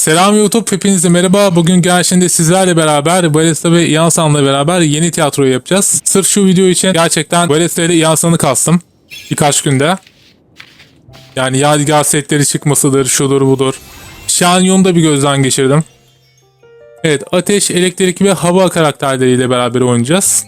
Selam YouTube, hepinize merhaba. Bugün gerçekten sizlerle beraber Barista ve Yansan'la beraber yeni tiyatroyu yapacağız. Sırf şu video için gerçekten Barista ile Yansan'ı kastım. Birkaç günde. Yani yadigar setleri çıkmasıdır, şudur budur. Şanyon'u da bir gözden geçirdim. Evet, ateş, elektrik ve hava karakterleriyle beraber oynayacağız.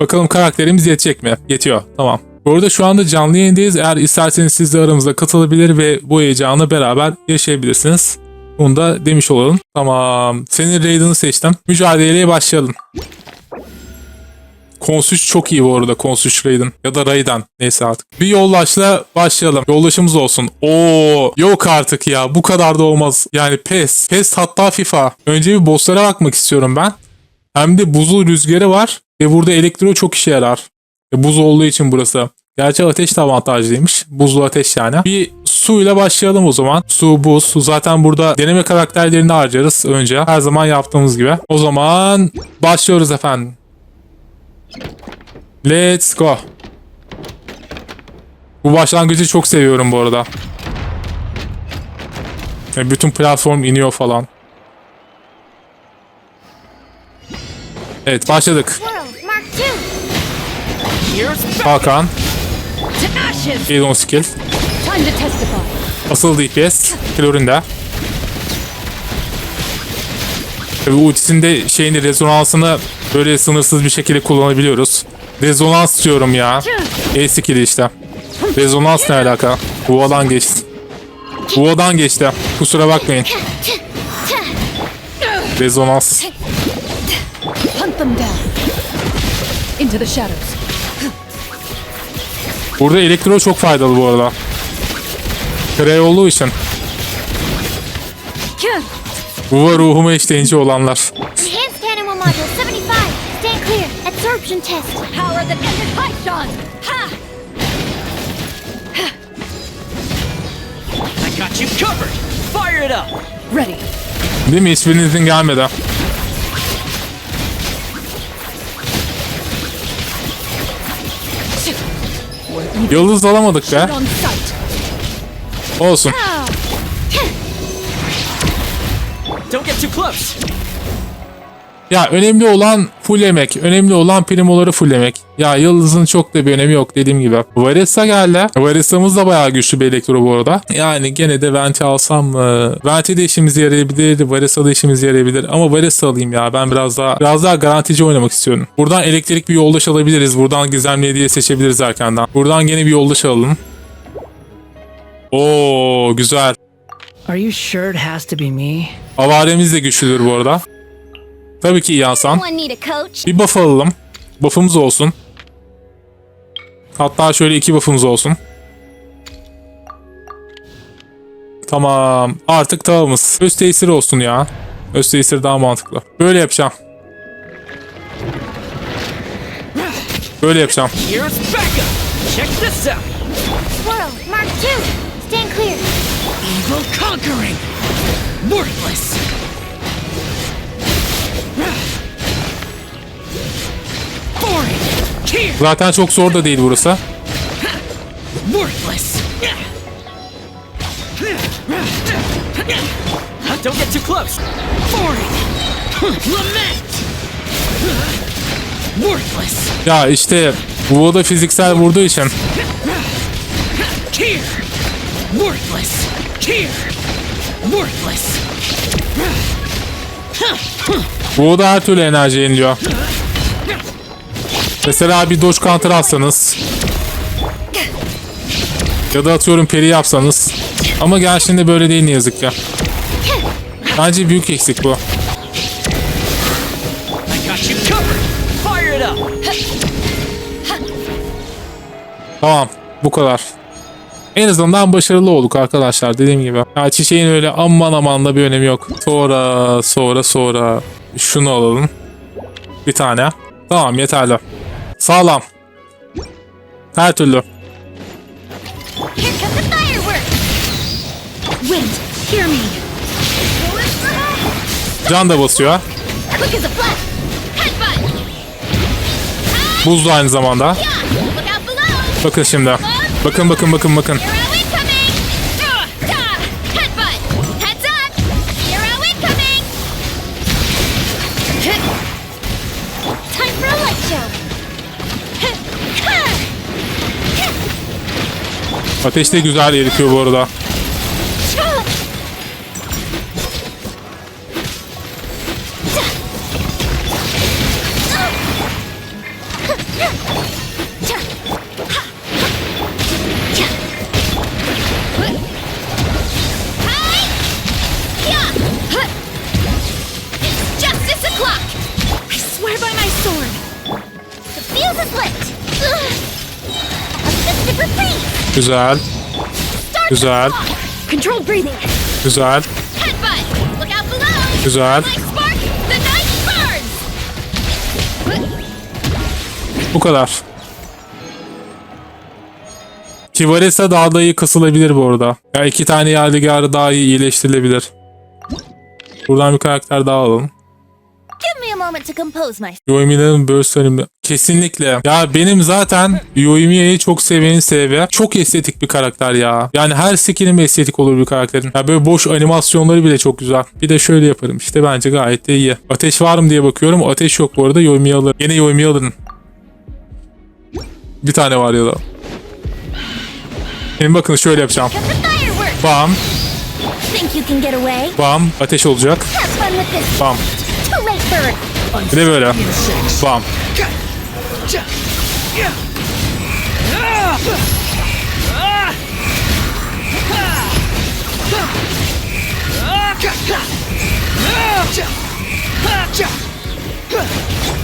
Bakalım karakterimiz yetecek mi? Yetiyor. Tamam. Bu arada şu anda canlı yayındayız. Eğer isterseniz siz de aramızda katılabilir ve bu heyecanı beraber yaşayabilirsiniz. Bunu da demiş olalım. Tamam. Senin Raiden'ı seçtim. Mücadeleye başlayalım. Konsuç çok iyi bu arada. Konsuç Raiden. Ya da Raiden. Neyse artık. Bir yoldaşla başlayalım. Yoldaşımız olsun. Oo, yok artık ya. Bu kadar da olmaz. Yani PES. PES hatta FIFA. Önce bir bosslara bakmak istiyorum ben. Hem de buzul rüzgarı var. Ve burada elektro çok işe yarar. E, buz olduğu için burası. Gerçi ateş de avantajlıymış. Buzlu ateş yani. Bir suyla başlayalım o zaman. Su, buz. Su zaten burada deneme karakterlerini harcarız önce. Her zaman yaptığımız gibi. O zaman başlıyoruz efendim. Let's go. Bu başlangıcı çok seviyorum bu arada. E, bütün platform iniyor falan. Evet başladık. Hakan. To ashes. Elon skill. Time to testify. Asıl DPS. Flor'unda. Tabi ultisinde şeyini rezonansını böyle sınırsız bir şekilde kullanabiliyoruz. Rezonans diyorum ya. E skill'i işte. Rezonans ne alaka? Buvadan geçti. Buvadan geçti. Kusura bakmayın. Rezonans. Into the shadows. Burada elektro çok faydalı bu arada. Kre olduğu için. Buva ruhuma işleyince olanlar. Enhanced Animal Module 75. Yıldız alamadık be. Olsun. Don't get too close. Ya önemli olan full emek. Önemli olan primoları full emek. Ya Yıldız'ın çok da bir önemi yok dediğim gibi. Varisa geldi. Varisa'mız da bayağı güçlü bir elektro bu arada. Yani gene de Venti alsam mı? Venti de işimize yarayabilir. Varisa da işimize yarayabilir. Ama Varisa alayım ya. Ben biraz daha biraz daha garantici oynamak istiyorum. Buradan elektrik bir yoldaş alabiliriz. Buradan gizemli hediye seçebiliriz erkenden. Buradan gene bir yoldaş alalım. Oo güzel. Are you sure it has to be me? Avaremiz de güçlüdür bu arada. Tabii ki iyi Hasan. Bir buff alalım. Buff'ımız olsun. Hatta şöyle iki buff'ımız olsun. Tamam. Artık tamamız. Öz tesir olsun ya. Öz tesir daha mantıklı. Böyle yapacağım. Böyle yapacağım. Mark II. Stand clear. Evil conquering. Worthless. Zaten çok zor da değil burası. Don't get too close. Ya işte bu da fiziksel vurduğu için. Bu da her türlü enerji yeniliyor. Mesela bir dodge counter atsanız. Ya da atıyorum peri yapsanız. Ama gerçekten böyle değil ne yazık ki. Bence büyük eksik bu. Tamam bu kadar. En azından başarılı olduk arkadaşlar dediğim gibi. Ya çiçeğin öyle aman aman da bir önemi yok. Sonra sonra sonra şunu alalım. Bir tane. Tamam yeterli. Sağlam. Her türlü. Can da basıyor. Buz da aynı zamanda. Bakın şimdi. Bakın bakın bakın bakın. Ateş de güzel eritiyor bu arada. Güzel. Güzel. Güzel. Headbutt! Look out below! Güzel. Bu kadar. Kivaresa daha da iyi kısılabilir bu arada. Ya iki tane yadigarı daha iyi iyileştirilebilir. Buradan bir karakter daha alalım. Moment to compose my... Yoimi'nin burst önümde. Kesinlikle. Ya benim zaten Yoimi'yi çok sevenin sebebi çok estetik bir karakter ya. Yani her skill'im estetik olur bir karakterin. Ya böyle boş animasyonları bile çok güzel. Bir de şöyle yaparım işte bence gayet de iyi. Ateş var mı diye bakıyorum. Ateş yok bu arada. Yoimi'yi alırım. Yine Yoimi'yi alın. Bir tane var ya da. Şimdi bakın şöyle yapacağım. Bam, bam, ateş olacak. Bam. Bir de böyle. Bam.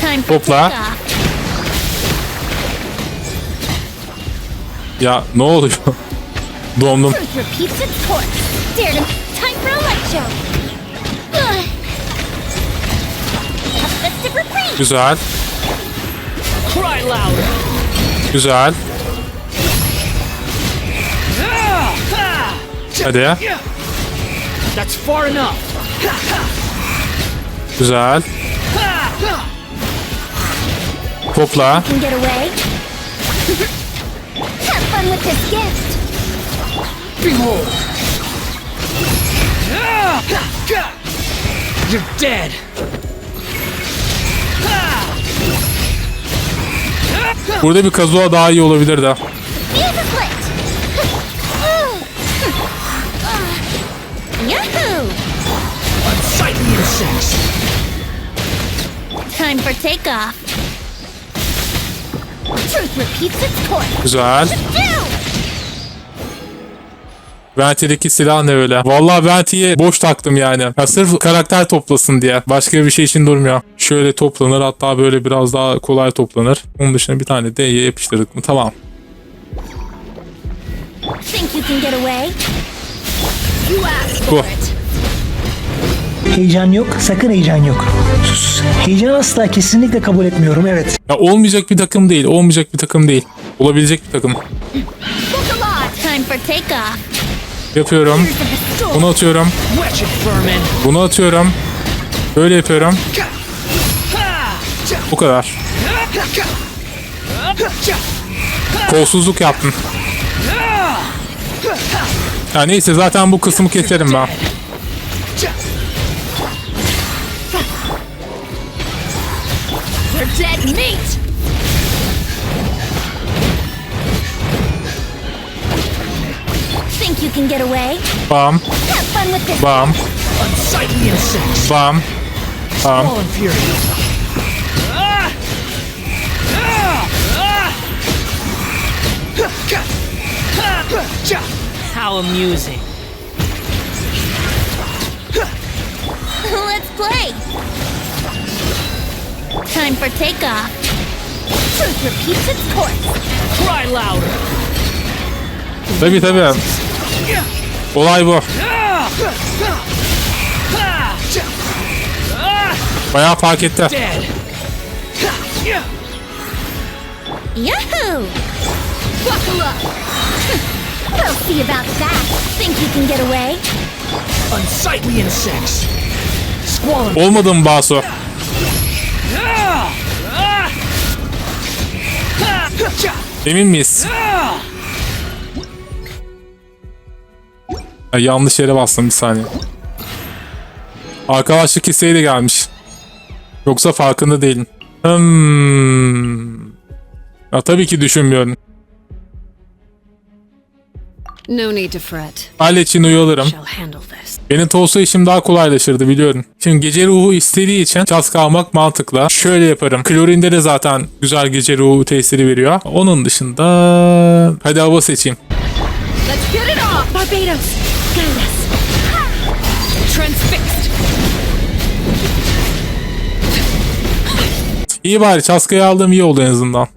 Takeoff. Ya ne oluyor? Dondum. Güzel. Cry louder. Güzel. Hadi. That's far enough. Güzel. Topla. Can get Burada bir Kazuha daha iyi olabilir de. Time for takeoff. Güzel. Venti'deki silah ne öyle? Vallahi Venti'yi boş taktım yani. Ya sırf karakter toplasın diye. Başka bir şey için durmuyor. Şöyle toplanır hatta böyle biraz daha kolay toplanır. Onun dışında bir tane D'ye yapıştırdık mı tamam. Think you can get away? You asked Bu. Heyecan yok, sakın heyecan yok. Sus. Heyecanı asla kesinlikle kabul etmiyorum, evet. Ya olmayacak bir takım değil. Olmayacak bir takım değil. Olabilecek bir takım. Yapıyorum. Bunu atıyorum. Bunu atıyorum. Böyle yapıyorum. Bu kadar. Kolsuzluk yaptım. Ya neyse zaten bu kısmı keserim ben. We're dead meat. Think you can get away? Bam, Have fun with this. bam, Unsightly insects. bam, bam. All infuriating. How amusing. Let's play. Time for takeoff. Truth repeats its course. Cry louder. Tabii tabii. Olay bu. Bayağı fark etti. Yahoo! Buckle up. we'll see about that. Think you can get away? Unsightly insects. Squalling. Olmadı mı Basu? Emin miyiz? Ya, yanlış yere bastım bir saniye. Arkadaşlık isteği gelmiş. Yoksa farkında değilim. Hmm. Ya tabii ki düşünmüyorum. No need to fret. Aile için uyuyorlarım. Shall handle this. Benim olsa işim daha kolaylaşırdı biliyorum. Şimdi gece ruhu istediği için çaska almak mantıklı. Şöyle yaparım. Klorinde de zaten güzel gece ruhu tesiri veriyor. Onun dışında... Hadi hava seçeyim. Let's get it off! Barbados, guide us. Transfixed! İyi bari çaskayı aldığım iyi oldu en azından.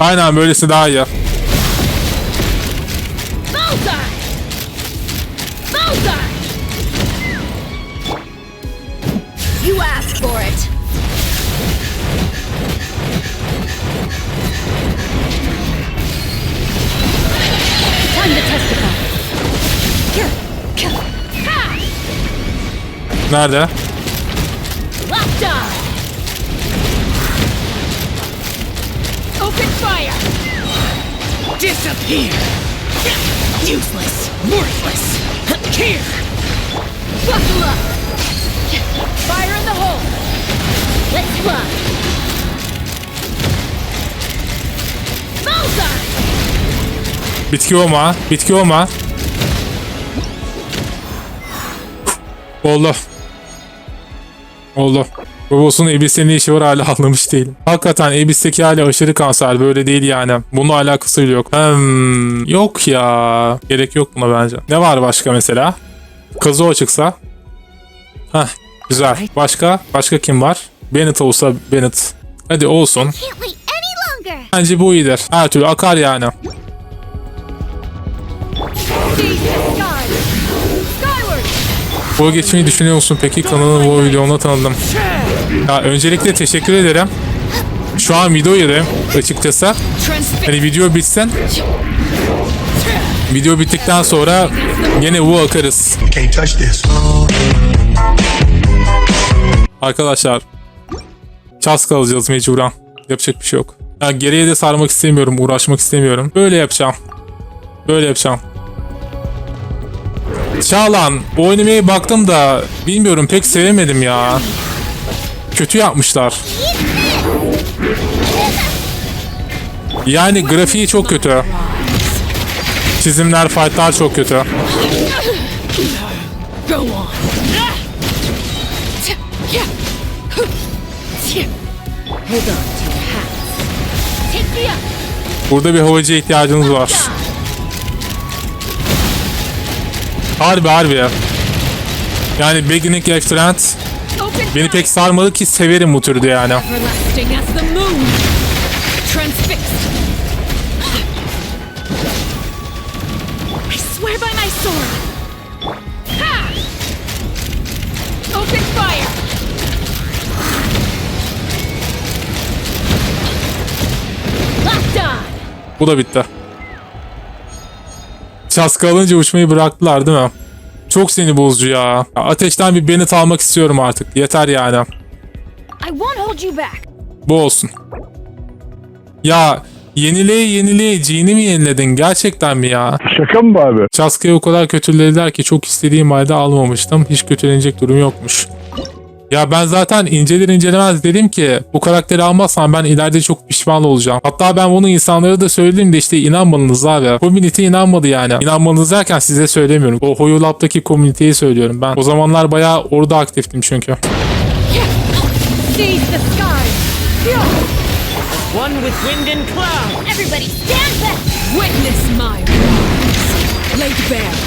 Aynen böylesi daha iyi. Nerede? Open fire! Disappear! Useless! Worthless! Here! Buckle up! Fire in the hole! Let's fly! Bullseye! Bitki olma. Bitki olma. Oldu. Boss'un Ibis'te ne işi var hala anlamış değilim. Hakikaten Ibis'teki hali aşırı kanser. Böyle değil yani. Bununla alakası yok. Hmm, yok ya. Gerek yok buna bence. Ne var başka mesela? Kazuo çıksa. Heh, güzel. Başka? Başka kim var? Bennett olsa Bennett. Hadi olsun. Bence bu iyidir. Her türlü akar yani. Bu geçmeyi düşünüyor musun peki? Kanalını bu videomda tanıdım. Ya öncelikle teşekkür ederim. Şu an video yerim açıkçası. Hani video bitsin. Video bittikten sonra yine bu akarız. Arkadaşlar. Ças kalacağız mecburen. Yapacak bir şey yok. Ya geriye de sarmak istemiyorum. Uğraşmak istemiyorum. Böyle yapacağım. Böyle yapacağım. Çağlan oynamaya baktım da bilmiyorum pek sevemedim ya. Kötü yapmışlar. Yani grafiği çok kötü. Çizimler, fightlar çok kötü. Burada bir havacıya ihtiyacınız var. Harbi harbi. Yani Beginning Open beni pek sarmadı ki severim bu türde yani. everlasting as the Çaska alınca uçmayı bıraktılar değil mi? Çok seni bozucu ya. Ateşten bir Bennett almak istiyorum artık. Yeter yani. I won't hold you back! Bu olsun. Ya yenileye yenileye Jean'i mi yeniledin? Gerçekten mi ya? Şaka mı bu abi? Çaska'yı o kadar kötülediler ki çok istediğim halde almamıştım. Hiç kötülenecek durum yokmuş. Ya ben zaten inceler incelemez dedim ki bu karakteri almazsam ben ileride çok pişman olacağım. Hatta ben bunu insanlara da söyledim de işte inanmadınız abi. Community inanmadı yani. İnanmanız derken size söylemiyorum. O Hoyolab'daki community'yi söylüyorum ben. O zamanlar bayağı orada aktiftim çünkü. One with wind and cloud! Everybody stand back! Witness my rise! Laid bare!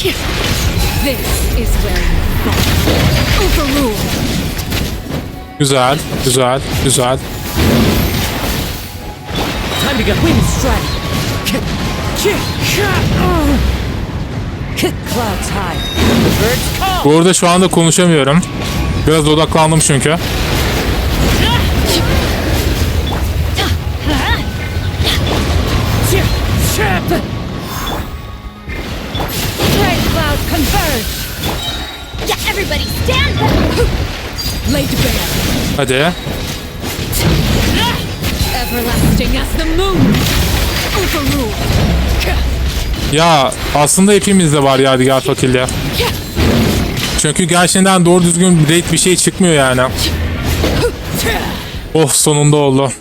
This is where. Overruled! Güzel, güzel, güzel. Time to get wind strike! Clouds high. Birds call. Bu arada şu anda konuşamıyorum. Biraz odaklandım çünkü. Converge! Yeah, everybody stand back! Laid bare. Hadi. Everlasting as the moon! Overruled! Ya aslında hepimizde var Yadigar Fakirli. Çünkü gerçekten doğru düzgün raid bir şey çıkmıyor yani. Oh sonunda oldu.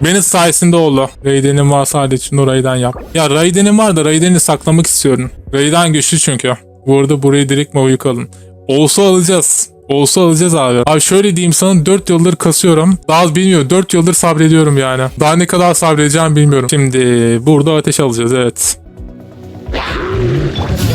Benim sayesinde oldu. Raiden'in var sadece şunu Raiden yap. Ya Raiden'in var da Raiden'i saklamak istiyorum. Raiden güçlü çünkü. Bu arada burayı direkt Mavi'yi alın. Olsa alacağız. Olsa alacağız abi. Abi şöyle diyeyim sana 4 yıldır kasıyorum. Daha bilmiyorum. 4 yıldır sabrediyorum yani. Daha ne kadar sabredeceğim bilmiyorum. Şimdi burada ateş alacağız evet. You're toast!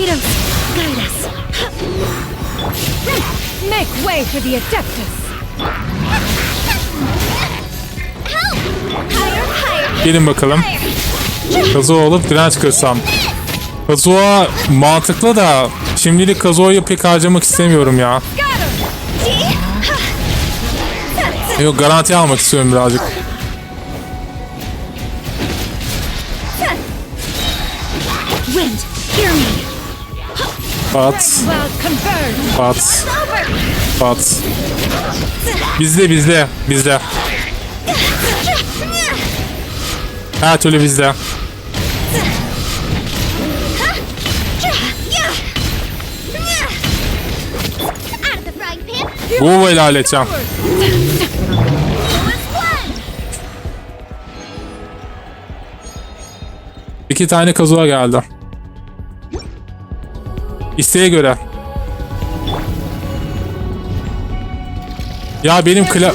Barbados, guide us! Make way for the Adeptus! Gelin bakalım. Kazuo olup direnç kırsam. Kazuo mantıklı da şimdilik Kazuo'yu pek harcamak istemiyorum ya. Yok garanti almak istiyorum birazcık. Wind, hear me! Pat, pat, pat. Bizde bizde bizde. Her türlü bizde. Bu ile halledeceğim. İki tane Kazuo geldi. İsteğe göre. Ya benim kla...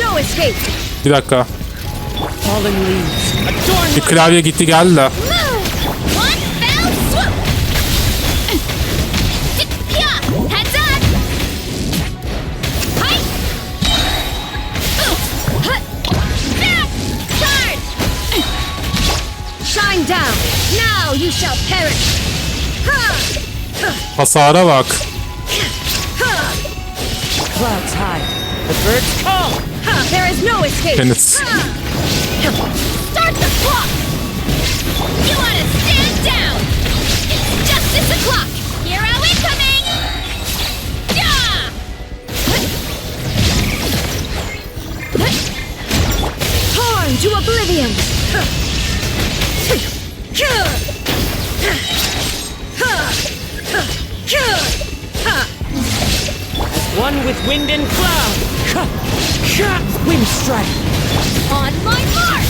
Bir dakika. Bir klavye gitti geldi de. Hasara bak. Clouds high! The birds call. There is no escape! Henüz. Start the clock! You want to stand down! It's justice o'clock! Hero incoming! Yeah! Torn to oblivion! With wind and cloud. Wind strike. On my mark!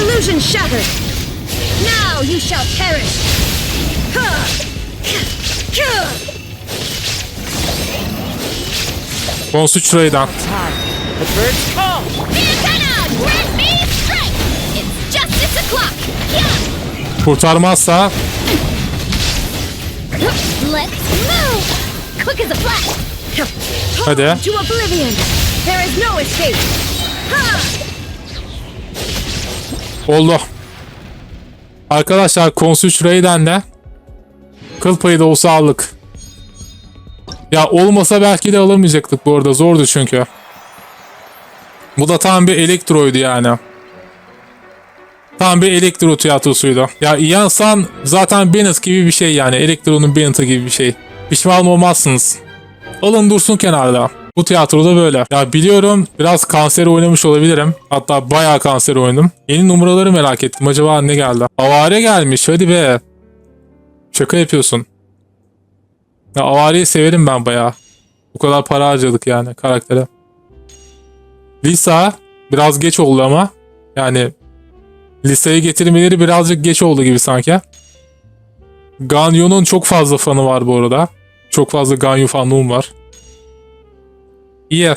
Illusion shattered! Now you shall perish! Konsuç Ray'dan. The birds call. Antenna! Grant me strength! It's justice o'clock! Yeah! Kurtarmazsa Let's move! Quick as a flash! Hadi. To oblivion! There is no escape! Oldu. Arkadaşlar Konsuç Ray'den de kıl payı da olsa aldık. Ya olmasa belki de alamayacaktık bu arada. Zordu çünkü. Bu da tam bir elektroydu yani. Tam bir elektro tiyatrosuydu. Ya Ian San zaten Bennett gibi bir şey yani. Elektro'nun Bennett'ı gibi bir şey. Pişman olmazsınız. Alın dursun kenarda. Bu tiyatroda böyle. Ya biliyorum biraz kanser oynamış olabilirim. Hatta bayağı kanser oynadım. Yeni numaraları merak ettim. Acaba ne geldi? Avare gelmiş. Hadi be. Şaka yapıyorsun. Ya Avare'yi severim ben bayağı. Bu kadar para harcadık yani karaktere. Lisa biraz geç oldu ama. Yani Lisa'yı getirmeleri birazcık geç oldu gibi sanki. Ganyon'un çok fazla fanı var bu arada. Çok fazla Ganyu fanlığım var. İyi.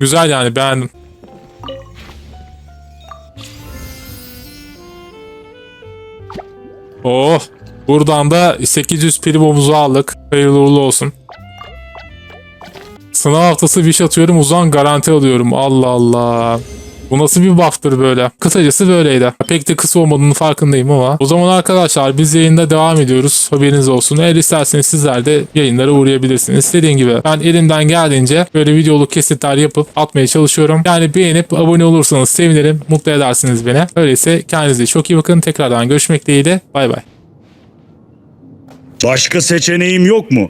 Güzel yani beğendim. Oh. Buradan da 800 primomuzu aldık. Hayırlı uğurlu olsun. Sınav haftası wish atıyorum uzan garanti alıyorum. Allah Allah. Bu nasıl bir buff'tır böyle? Kısacası böyleydi. Pek de kısa olmadığını farkındayım ama. O zaman arkadaşlar biz yayında devam ediyoruz. Haberiniz olsun. Eğer isterseniz sizler de yayınlara uğrayabilirsiniz. Dediğim gibi ben elimden geldiğince böyle videoluk kesitler yapıp atmaya çalışıyorum. Yani beğenip abone olursanız sevinirim. Mutlu edersiniz beni. Öyleyse kendinize çok iyi bakın. Tekrardan görüşmek dileğiyle. Bay bay. Başka seçeneğim yok mu?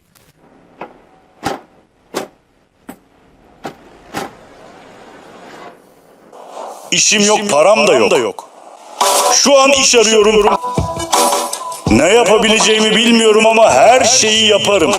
İşim yok, param da yok. Şu an iş arıyorum. Ne yapabileceğimi bilmiyorum ama her şeyi yaparım.